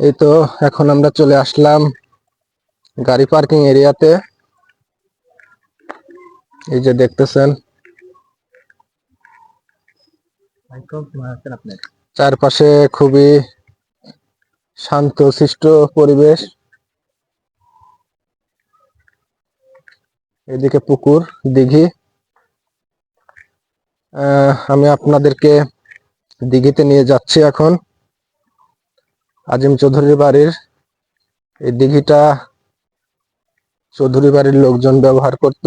এই তো এখন আমরা চলে আসলাম গাড়ি পার্কিং এরিয়াতে। এই যে দেখতেছেন, চারপাশে খুবই শান্ত শিষ্ট পরিবেশ। এদিকে পুকুর, দিঘি। আমি আপনাদেরকে দিঘিতে নিয়ে যাচ্ছি এখন। আজিম চৌধুরীর বাড়ির এই দিঘিটা চৌধুরী বাড়ির লোকজন ব্যবহার করত।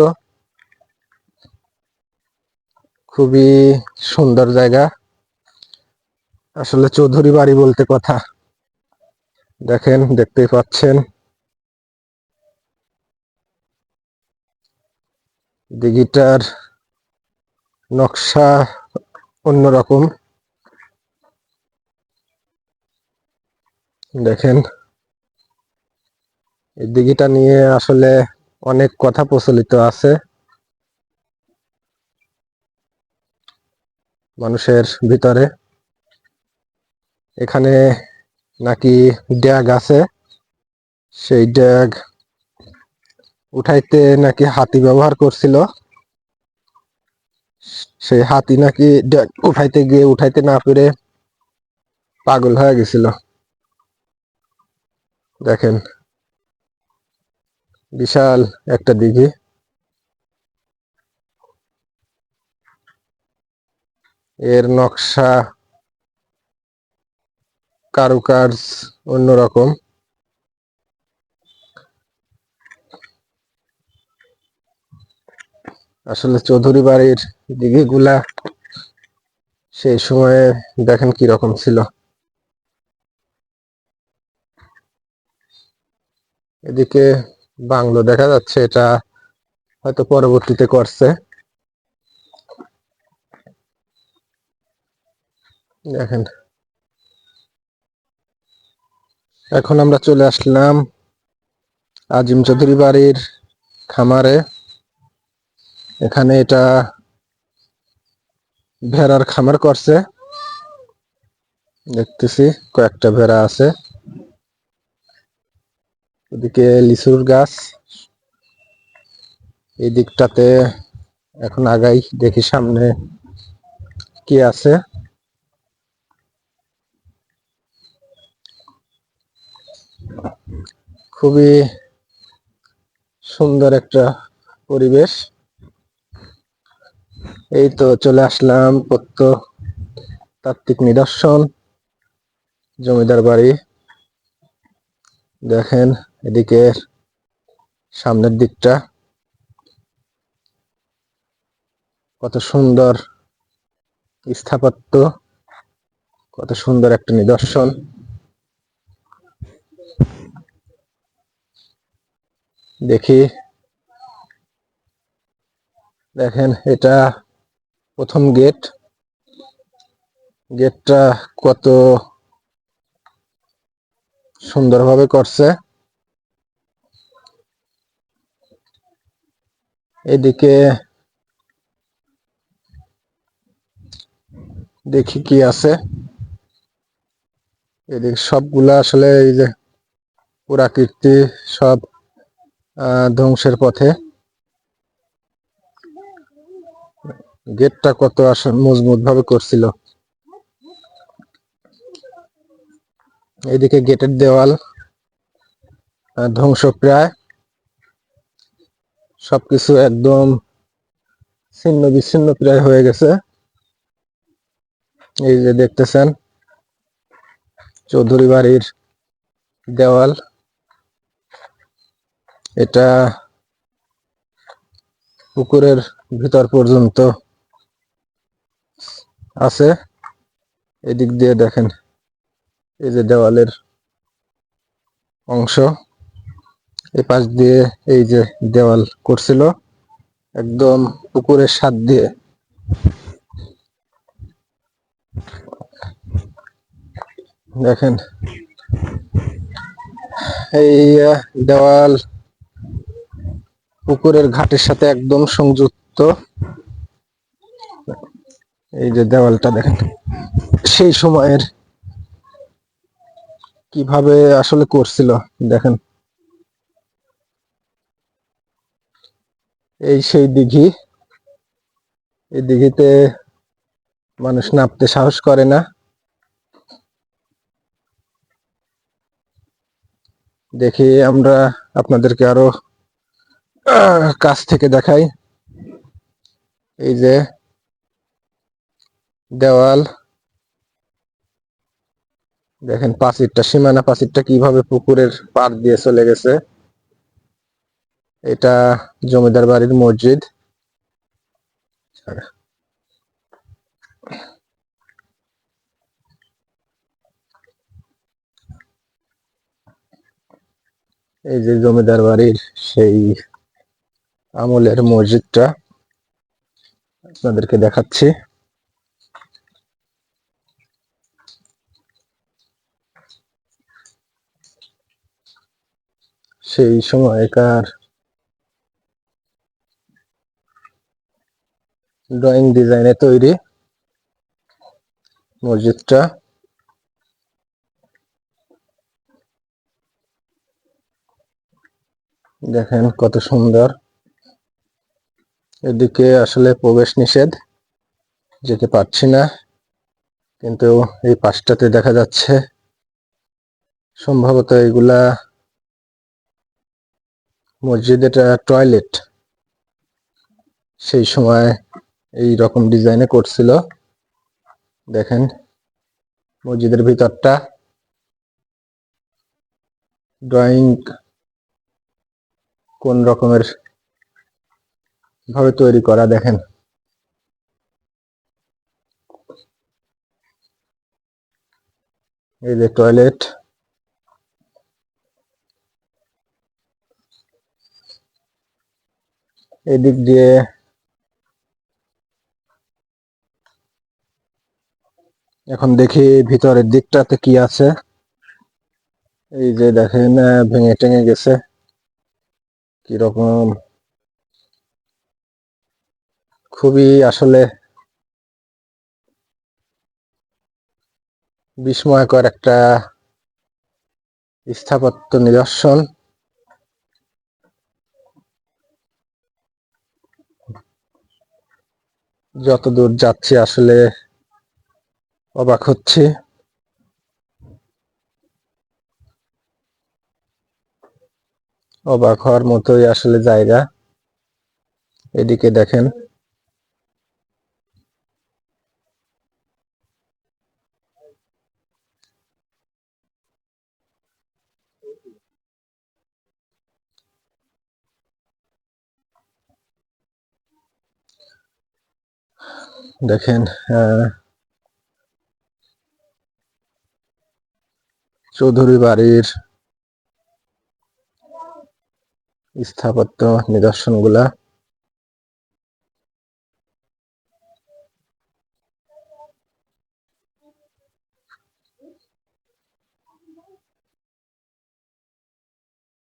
খুবই সুন্দর জায়গা। আসলে চৌধুরী বাড়ি বলতে কথা। দেখেন, দেখতেই পাচ্ছেন। দিঘিটার নকশা অন্যরকম। দেখেন। এই দিঘিটা নিয়ে আসলে অনেক কথা প্রচলিত আছে। মানুষের ভিতরে। এখানে নাকি ড্যাগ আছে। সেই ড্যাগ উঠাইতে নাকি হাতি ব্যবহার করছিল। সেই হাতি নাকি ড্যাগ উঠাইতে গিয়ে উঠাইতে না পেরে পাগল হয়ে গেছিল। দেখেন। বিশাল একটা দিঘি। এর নকশা কারুকার্য অন্যরকম। আসলে চৌধুরী বাড়ির দিঘিগুলা সেই সময়ে দেখেন কি রকম ছিল। এদিকে বাংলো দেখা যাচ্ছে, এটা হয়তো পরবর্তীতে করছে। দেখেন। এখন আমরা চলে আসলাম আজিম চৌধুরী বাড়ির খামারে। এখানে এটা ভেড়ার খামার করছে। দেখতেছি কয়েকটা ভেড়া আছে। ওদিকে লিচুর গাছ। এই দিকটাতে এখন আগাই, দেখি সামনে কি আছে। খুবই সুন্দর একটা পরিবেশ। এই তো চলে আসলাম প্রত্য তাত্ত্বিক নিদর্শন, জমিদার বাড়ি। দেখেন এদিকে সামনের দিকটা। কত সুন্দর স্থাপত্য, কত সুন্দর একটা নিদর্শন। দেখি, দেখেন, এটা প্রথম গেট। গেটটা কত সুন্দরভাবে করছে। এদিকে দেখি কি আছে। এদিকে সবগুলা আসলে এই যে পুরাকীর্তি সব ধ্বংসের পথে। গেটটা কত আসলে মজবুত ভাবে করছিল। এদিকে গেটের দেওয়াল ধ্বংস প্রায় সবকিছু একদম ছিন্ন বিচ্ছিন্ন প্রায় হয়ে গেছে। এই যে দেখতেছেন, চৌধুরী বাড়ির দেওয়াল। এটা পুকুরের ভিতর পর্যন্ত আছে। এদিক দিয়ে দেখেন, এই যে দেওয়ালের অংশ। এই পাশ দিয়ে এই যে দেওয়াল করছিল, একদম পুকুরের সাত দিয়ে। দেখেন, এই দেওয়াল পুকুরের ঘাটের সাথে একদম সংযুক্ত। এই যে দেওয়ালটা দেখেন, সেই সময়ের কীভাবে আসলে করছিল, দেখেন। এই সেই দিঘি। এই দিঘিতে মানুষ নামতে সাহস করে না। দেখি আমরা আপনাদেরকে আরও কাছ থেকে দেখাই। এই যে দেওয়াল। দেখেন পাঁচিরটা, সীমানা পাঁচিরটা কীভাবে পুকুরের পার দিয়ে চলে গেছে। এটা জমিদার বাড়ির মসজিদ। এই যে জমিদার বাড়ির সেই আমলের মসজিদটা আপনাদেরকে দেখাচ্ছি। সেই সময়কার ড্রয়িং ডিজাইনে তৈরি। মসজিদটা। দেখেন কত সুন্দর। এদিকে আসলে প্রবেশ নিষেধ, যেতে পারছি না। কিন্তু এই পাশটাতে দেখা যাচ্ছে, সম্ভবত এগুলা মসজিদের টয়লেট। সেই সময় এই রকম ডিজাইনে করছিল। দেখেন, মসজিদের ভিতরটা। ড্রয়িং কোন রকমের ভাবে তৈরি করা, দেখেন। এই যে টয়লেট এদিক দিয়ে এখন দেখি ভিতরের দিকটাতে কি আছে। এই যে দেখেন ভেঙে টেঙে গেছে। কীরকম? খুবই আসলে বিস্ময়কর একটা স্থাপত্য নিদর্শন। যতদূর যাচ্ছি আসলে অবাক হচ্ছি। অবাক হওয়ার মতোই আসলে জায়গা। এদিকে দেখেন। দেখেন আহ, চৌধুরী বাড়ির স্থাপত্য নিদর্শনগুলা